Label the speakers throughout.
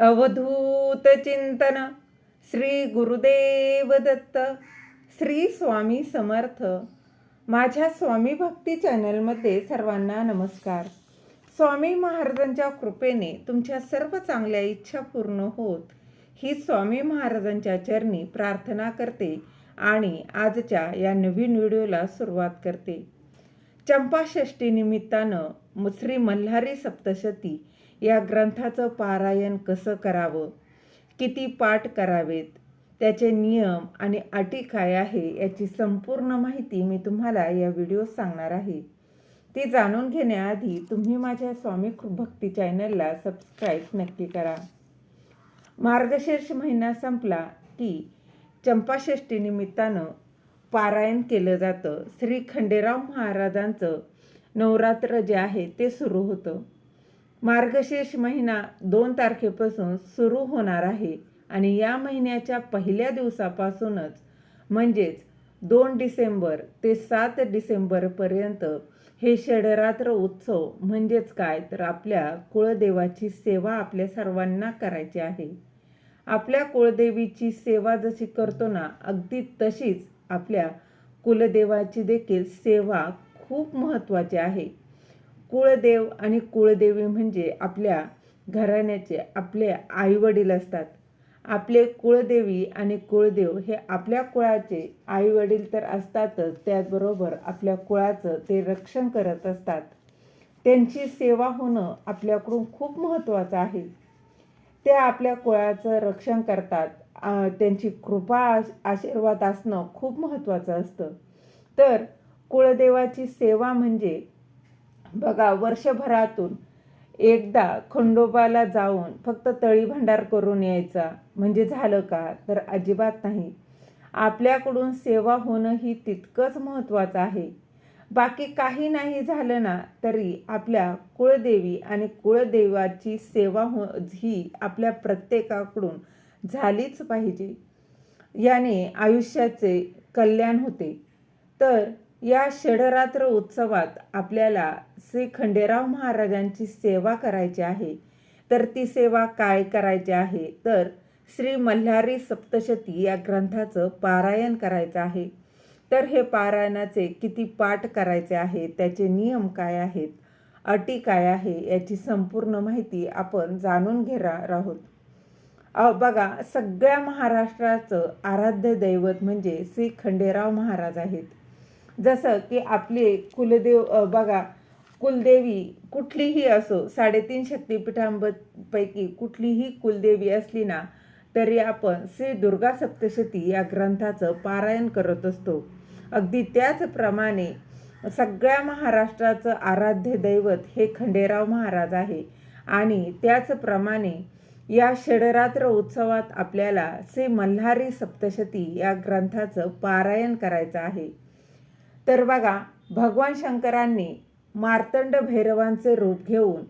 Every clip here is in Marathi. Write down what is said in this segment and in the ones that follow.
Speaker 1: अवधूत चिंतन. श्री गुरुदेव दत्त श्री स्वामी समर्थ. माझ्या स्वामी भक्ती चॅनलमध्ये सर्वांना नमस्कार. स्वामी महाराजांच्या कृपेने तुमच्या सर्व चांगल्या इच्छा पूर्ण होत. ही स्वामी महाराजांच्या चरणी प्रार्थना करते आणि आजच्या या नवीन व्हिडिओला सुरुवात करते. चंपाषष्टी निमित्तानं श्री मल्हारी सप्तशती या ग्रंथाचं पारायण कसं करावं? किती पाठ करावेत? त्याचे नियम आणि अटी काय आहे याची संपूर्ण माहिती मी तुम्हाला या व्हिडिओत सांगणार आहे. ती जाणून घेण्याआधी तुम्ही माझ्या स्वामी कृ- भक्ती चॅनलला सबस्क्राईब नक्की करा. मार्गशीर्ष महिना संपला की चंपाषष्ठी निमित्तानं पारायण केलं जातं. श्री खंडेराव महाराजांचं नवरात्र जे आहे ते सुरू होतं. मार्गशीर्ष महिना दोन तारखेपासून सुरू होणार आहे आणि या महिन्याच्या पहिल्या दिवसापासूनच म्हणजेच दोन डिसेंबर ते सात डिसेंबरपर्यंत हे षडरात्र उत्सव म्हणजेच काय तर आपल्या कुळदेवाची सेवा आपल्या सर्वांना करायची आहे. आपल्या कुळदेवीची सेवा जशी करतो ना अगदी तशीच आपल्या कुलदेवाची देखील सेवा खूप महत्त्वाची आहे. कुळदेव आणि कुळदेवी म्हणजे आपल्या घराण्याचे आपले आईवडील असतात. आपले कुळदेवी आणि कुळदेव हे आपल्या कुळाचे आईवडील तर असतातच त्याचबरोबर आपल्या कुळाचं ते रक्षण करत असतात. त्यांची सेवा होणं आपल्याकडून खूप महत्त्वाचं आहे. ते आपल्या कुळाचं रक्षण करतात. त्यांची कृपा आश- आशीर्वाद असणं खूप महत्त्वाचं असतं. तर कुळदेवाची सेवा म्हणजे बघा वर्षभरातून एकदा खंडोबाला जाऊन फक्त तळी भंडार करून यायचा. म्हणजे झालं का? तर अजिबात नाही. आपल्याकडून सेवा होणं ही तितकंच महत्त्वाचं आहे. बाकी काही नाही झालं ना तरी आपल्या कुळदेवी आणि कुळदेवाची सेवा हो ही आपल्या प्रत्येकाकडून झालीच पाहिजे. याने आयुष्याचे कल्याण होते. तर या षडरात्र उत्सवात आपल्याला श्री खंडेराव महाराजांची सेवा करायची आहे. तर ती सेवा काय करायची आहे? तर श्री मल्हारी सप्तशती या ग्रंथाचं पारायण करायचं आहे. तर हे पारायणाचे किती पाठ करायचे आहे? त्याचे नियम काय आहेत? अटी काय आहे? याची संपूर्ण माहिती आपण जाणून घेणार आहोत. बघा सगळ्या महाराष्ट्राचं आराध्य दैवत म्हणजे श्री खंडेराव महाराज आहेत. जसं की आपले कुलदेव बघा कुलदेवी कुठलीही असो साडेतीन शक्तीपीठांपैकी कुठलीही कुलदेवी असली ना तरी आपण श्री दुर्गा सप्तशती या ग्रंथाचं पारायण करत असतो. अगदी त्याचप्रमाणे सगळ्या महाराष्ट्राचं आराध्य दैवत हे खंडेराव महाराज आहे. आणि त्याचप्रमाणे या षडरात्र उत्सवात आपल्याला श्री मल्हारी सप्तशती या ग्रंथाचं पारायण करायचं आहे. तर बघा भगवान शंकरांनी मार्तंड भैरवांचे रूप घेऊन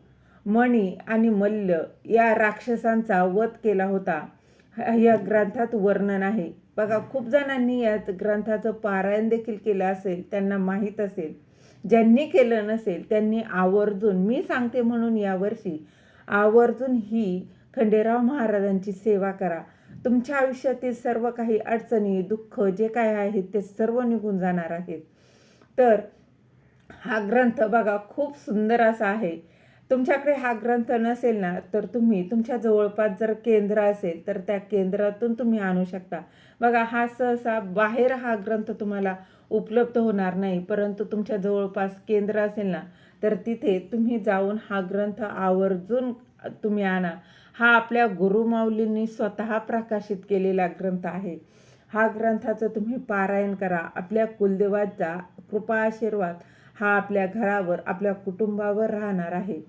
Speaker 1: मणी आणि मल्ल या राक्षसांचा वध केला होता. या ग्रंथात वर्णन आहे. बघा खूप जणांनी या ग्रंथाचं पारायण देखील केलं असेल त्यांना माहीत असेल. ज्यांनी केलं नसेल त्यांनी आवर्जून मी सांगते म्हणून यावर्षी आवर्जून ही खंडेराव महाराजांची सेवा करा. तुमच्या आयुष्यातील सर्व काही अडचणी दुःख जे काय आहेत ते सर्व निघून जाणार आहेत. तर हा ग्रंथ बघा खूप सुंदर असा आहे. तुमच्याकडे हा ग्रंथ नसेल ना तर तुम्ही तुमच्या जवळपास जर केंद्र असेल तर त्या केंद्रातून तुम्ही आणू शकता. बघा हा सहसा बाहेर हा ग्रंथ तुम्हाला उपलब्ध होणार नाही परंतु तुमच्या जवळपास केंद्र असेल ना तर तिथे तुम्ही जाऊन हा ग्रंथ आवर्जून तुम्ही आणा. हा आपल्या गुरुमाऊलींनी स्वतः प्रकाशित केलेला ग्रंथ आहे. हा ग्रंथाचं तुम्ही पारायण करा. आपल्या कुलदेवाचा कृपा आशीर्वाद हा आपल्या घरावर आपल्या कुटुंबावर राहणार आहे.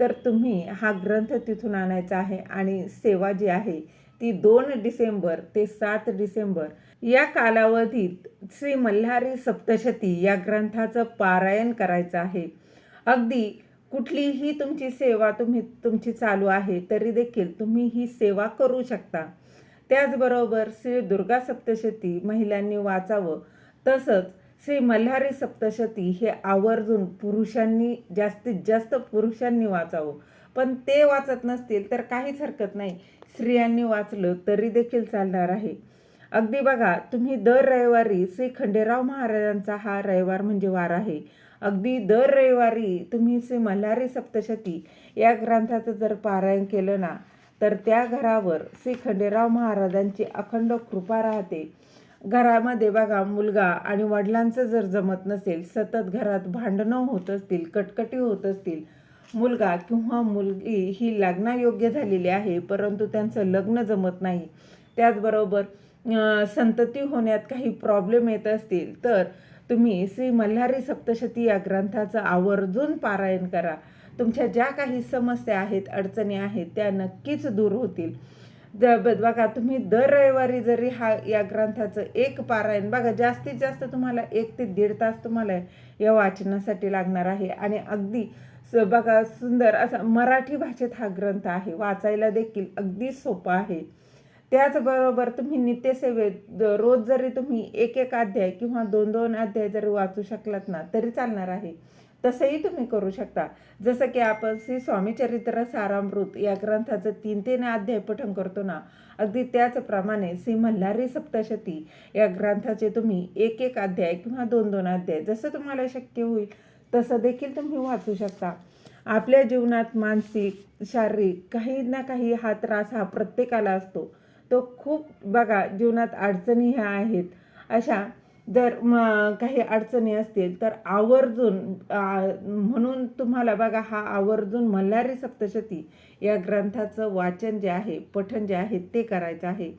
Speaker 1: तर तुम्ही हा ग्रंथ तिथून आणायचा आहे आणि सेवा जी आहे ती दोन डिसेंबर ते सात डिसेंबर या कालावधीत श्री मल्हारी सप्तशती या ग्रंथाचं पारायण करायचं आहे. अगदी कुठलीही तुमची सेवा तुम्ही तुमची चालू आहे तरी देखील तुम्ही ही सेवा करू शकता. त्याचबरोबर श्री दुर्गा सप्तशती महिलांनी वाचावं तसंच श्री मल्हारी सप्तशती हे आवर्जून पुरुषांनी जास्तीत जास्त पुरुषांनी वाचावं. पण ते वाचत नसतील तर काहीच हरकत नाही. स्त्रियांनी वाचलं तरी देखील चालणार आहे. अगदी बघा तुम्ही दर रविवारी श्री खंडेराव महाराजांचा हा रविवार म्हणजे वार आहे. अगदी दर रविवारी तुम्ही श्री मल्हारी सप्तशती या ग्रंथाचं जर पारायण केलं ना तर त्या घरावर श्री खंडेराव महाराजांची अखंड कृपा राहते. घरामध्ये बघा मुलगा आणि वडिलांचं जर जमत नसेल सतत घरात भांडणं होत असतील कटकटी होत असतील मुलगा किंवा मुलगी ही लग्नायोग्य झालेली आहे परंतु त्यांचं लग्न जमत नाही. त्याचबरोबर संतती होण्यात काही प्रॉब्लेम येत असतील तर तुम्ही श्री मल्हारी सप्तशती या ग्रंथाचं आवर्जून पारायण करा. तुमच्या ज्या काही समस्या आहेत अडचणी आहेत त्या नक्कीच दूर होतील. ज बघा तुम्ही दर रविवारी जरी हा या ग्रंथाचं एक पारायण बघा जास्तीत जास्त तुम्हाला एक ते दीड तास तुम्हाला या वाचनासाठी लागणार आहे. आणि अगदी स बघा सुंदर असा मराठी भाषेत हा ग्रंथ आहे. वाचायला देखील अगदी सोपा आहे. त्याचबरोबर तुम्ही नित्यसेवेत रोज जरी तुम्ही एक एक अध्याय किंवा दोन दोन अध्याय जरी वाचू शकलात ना तरी चालणार आहे. तसंही तुम्ही करू शकता. जसं की आपण श्री स्वामीचरित्र सारामृत या ग्रंथाचं तीन तीन अध्याय पठण करतो ना अगदी त्याचप्रमाणे श्री मल्हारी सप्तशती या ग्रंथाचे तुम्ही एक एक अध्याय किंवा दोन दोन अध्याय जसं तुम्हाला शक्य होईल तसं देखील तुम्ही वाचू शकता. आपल्या जीवनात मानसिक शारीरिक काही ना काही हा त्रास हा प्रत्येकाला असतो. तो खूप बघा जीवनात अडचणी ह्या आहेत. अशा जर काही अडचणी असतील तर आवर्जून म्हणून तुम्हाला बघा हा आवर्जून मल्हारी सप्तशती या ग्रंथाचं वाचन जे आहे पठण जे आहे ते करायचं आहे.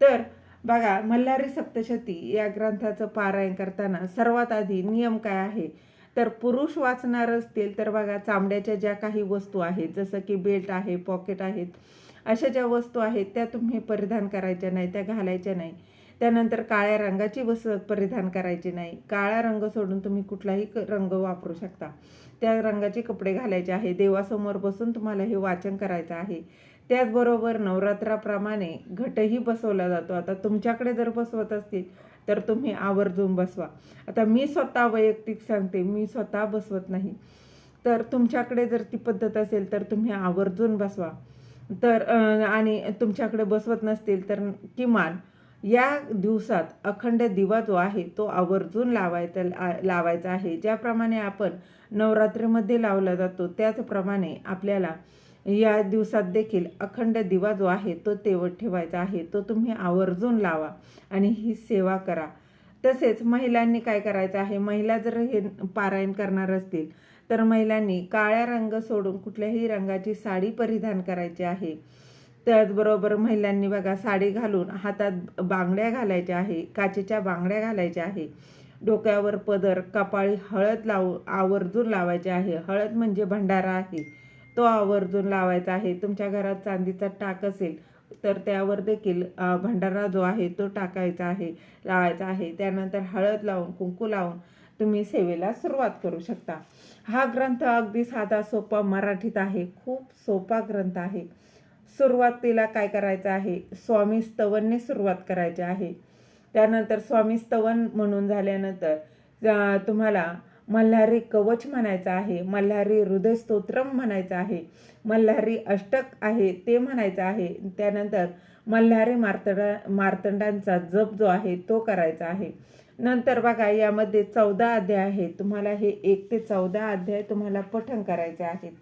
Speaker 1: तर बघा मल्हारी सप्तशती या ग्रंथाचं पारायण करताना सर्वात आधी नियम काय आहे? तर पुरुष वाचणार असतील तर बघा चामड्याच्या ज्या काही वस्तू आहेत जसं की बेल्ट आहे पॉकेट आहेत अशा ज्या वस्तू आहेत त्या तुम्ही परिधान करायच्या नाही त्या घालायच्या नाही. त्यानंतर काळ्या रंगाची वस्त्र परिधान करायची नाही. काळा रंग सोडून तुम्ही कुठलाही क- रंग वापरू शकता. त्या रंगाचे कपडे घालायचे आहे. देवासमोर बसून तुम्हाला हे वाचन करायचं आहे. त्याचबरोबर नवरात्राप्रमाणे घटही बसवला जातो. आता तुमच्याकडे जर बसवत असतील तर तुम्ही आवर्जून बसवा. आता मी स्वतः वैयक्तिक सांगते मी स्वतः बसवत नाही. तर तुमच्याकडे जर ती पद्धत असेल तर तुम्ही आवर्जून बसवा. तर आणि तुमच्याकडे बसवत नसतील तर किमान या दिवसात अखंड दिवा जो आहे तो आवर्जून लावायचा लावायचा आहे. ज्याप्रमाणे आपण नवरात्रीमध्ये लावला जातो त्याचप्रमाणे आपल्याला या दिवसात देखील अखंड दिवा जो आहे तो तेवत ठेवायचा आहे. तो तुम्ही आवर्जून लावा आणि ही सेवा करा. तसेच महिलांनी काय करायचं आहे महिला जर हे पारायण करणार असतील तर महिलांनी काळ्या रंग सोडून कुठल्याही रंगाची साडी परिधान करायची आहे. त्याचबरोबर महिलांनी बघा साडी घालून हातात बांगड्या घालायच्या आहे काचेच्या बांगड्या घालायच्या आहे. डोक्यावर पदर कपाळी हळद लावू आवर्जून लावायचे आहे. हळद म्हणजे भंडारा आहे. तो आवर्जून लावायचा आहे. तुमच्या घरात चांदीचा टाक असेल तर त्यावर देखील भंडारा जो आहे तो टाकायचा आहे लावायचा आहे. त्यानंतर हळद लावून कुंकू लावून तुम्ही सेवेला सुरुवात करू शकता. हा ग्रंथ अगदी साधा सोपा मराठीत आहे. खूप सोपा ग्रंथ आहे. सुरुवातीला काय करायचं आहे? स्वामी स्तवनने सुरुवात करायची आहे. त्यानंतर स्वामी स्तवन म्हणून झाल्यानंतर तुम्हाला मल्हारी कवच म्हणायचं आहे मल्हारी हृदयस्तोत्रम म्हणायचं आहे मल्हारी अष्टक आहे ते म्हणायचं आहे. त्यानंतर मल्हारी मार्तडा मार्तंडांचा जप जो आहे तो करायचा आहे. नंतर बघा यामध्ये चौदा अध्याय आहेत. तुम्हाला हे एक ते चौदा अध्याय तुम्हाला पठण करायचे आहेत.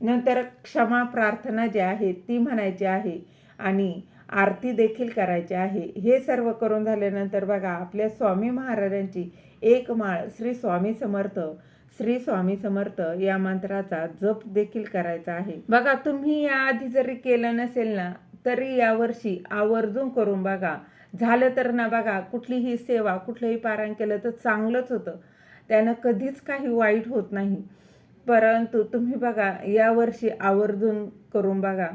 Speaker 1: नंतर क्षमा प्रार्थना जी आहे ती म्हणायची आहे आणि आरती देखील करायची आहे. हे सर्व करून झाल्यानंतर बघा आपल्या स्वामी महाराजांची एक माळ श्री स्वामी समर्थ श्री स्वामी समर्थ या मंत्राचा जप देखील करायचा आहे. बघा तुम्ही याआधी जरी केलं नसेल ना तरी यावर्षी आवर्जून करून बघा. झालं तर ना बघा कुठलीही सेवा कुठलंही पारायण केलं तर चांगलंच होतं. त्यानं कधीच काही वाईट होत नाही. परंतु तुम्ही बघा यावर्षी आवर्जून करून बघा.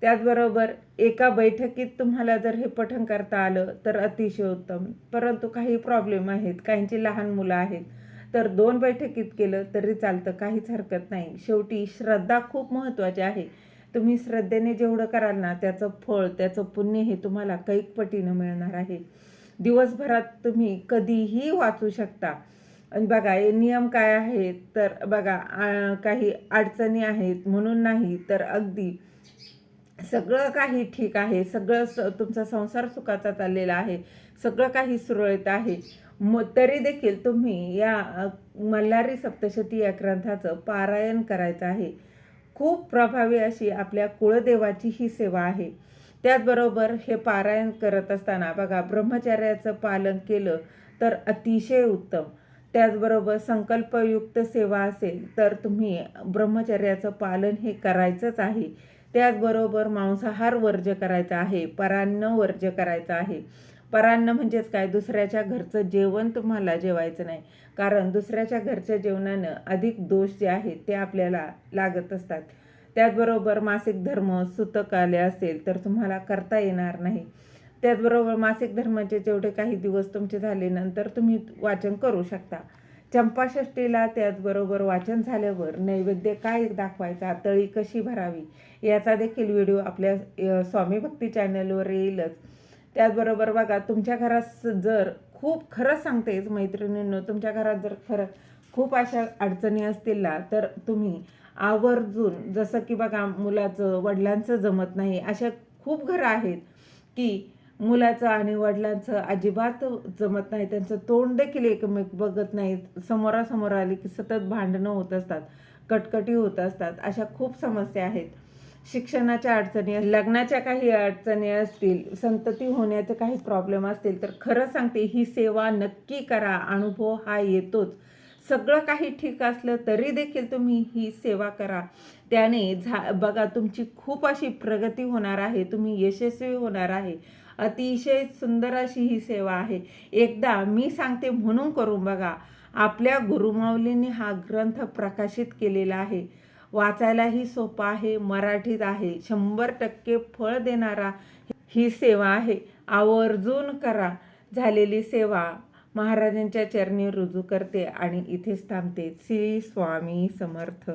Speaker 1: त्याचबरोबर एका बैठकीत तुम्हाला जर हे पठण करता आलं तर अतिशय उत्तम. परंतु काही प्रॉब्लेम आहेत काहींची लहान मुलं आहेत. तर दोन बैठकीत केलं तरी चालतं काहीच हरकत नाही. शेवटी श्रद्धा खूप महत्त्वाची आहे. तुम्ही श्रद्धेने जेवढं कराल ना त्याचं फळ त्याचं पुण्य हे तुम्हाला कैकपटीनं मिळणार आहे. दिवसभरात तुम्ही कधीही वाचू शकता. आणि बघा हे नियम काय आहेत? तर बघा काही अडचणी आहेत म्हणून नाही तर अगदी सगळं काही ठीक आहे. सगळं स तुमचा संसार सुखाचा चाललेला आहे. सगळं काही सुरळीत आहे. म तरी देखील तुम्ही या मल्हारी सप्तशती या ग्रंथाचं पारायण करायचं आहे. खूप प्रभावी अशी आपल्या कुळदेवाची ही सेवा आहे. त्याचबरोबर हे पारायण करत असताना बघा ब्रह्मचर्याचं पालन केलं तर अतिशय उत्तम. त्याचबरोबर संकल्पयुक्त सेवा असेल तर तुम्ही ब्रह्मचर्याचं पालन हे करायचंच आहे. त्याचबरोबर मांसाहार वर्ज्य करायचा आहे परान्न वर्ज्य करायचं आहे. परान्न म्हणजेच काय? दुसऱ्याच्या घरचं जेवण तुम्हाला जेवायचं नाही. कारण दुसऱ्याच्या घरच्या जेवणानं अधिक दोष जे आहेत ते आपल्याला लागत असतात. त्याचबरोबर मासिक धर्म सुतक आले असेल तर तुम्हाला करता येणार नाही. त्याचबरोबर मासिक धर्माचे जेवढे काही दिवस तुमचे झाले नंतर तुम्ही वाचन करू शकता. चंपाषष्टीला त्याचबरोबर वाचन झाल्यावर नैवेद्य काय दाखवायचा तळी कशी भरावी याचा देखील व्हिडिओ आपल्या स्वामी भक्ती चॅनलवर येईलच. त्याचबरोबर बघा तुमच्या घरात जर खूप खरंच सांगतेच मैत्रिणींनो तुमच्या घरात जर खरं खूप अशा अडचणी असतील ना तर तुम्ही आवर्जून जसं की बघा मुलाचं वडिलांचं जमत नाही अशा खूप घरं आहेत की मुलाचं आणि वडिलांचं अजिबात जमत नाही. त्यांचं तोंड देखील एकमेक बघत नाहीत. समोरासमोर आली की सतत भांडणं होत असतात कटकटी होत असतात. अशा खूप समस्या आहेत. शिक्षणाच्या अडचणी लग्नाच्या काही अडचणी असतील संतती होण्याचे काही प्रॉब्लेम असतील तर खरं सांगते ही सेवा नक्की करा. अनुभव हा येतोच. सगळं काही ठीक असलं तरी देखील तुम्ही ही सेवा करा. त्याने झा बघा तुमची खूप अशी प्रगती होणार आहे. तुम्ही यशस्वी होणार आहे. अतिशय सुंदर अशी ही सेवा आहे. एकदा मी सांगते म्हणून करून बघा आपल्या गुरुमाऊलींनी हा ग्रंथ प्रकाशित केलेला आहे. वाचायलाही सोपा आहे मराठीत आहे. शंभर टक्के फळ देणारा ही सेवा आहे. आवर्जून करा झालेली सेवा. महाराजांच्या चरणी रुजू करते आणि इथेच थांबते. श्री स्वामी समर्थ.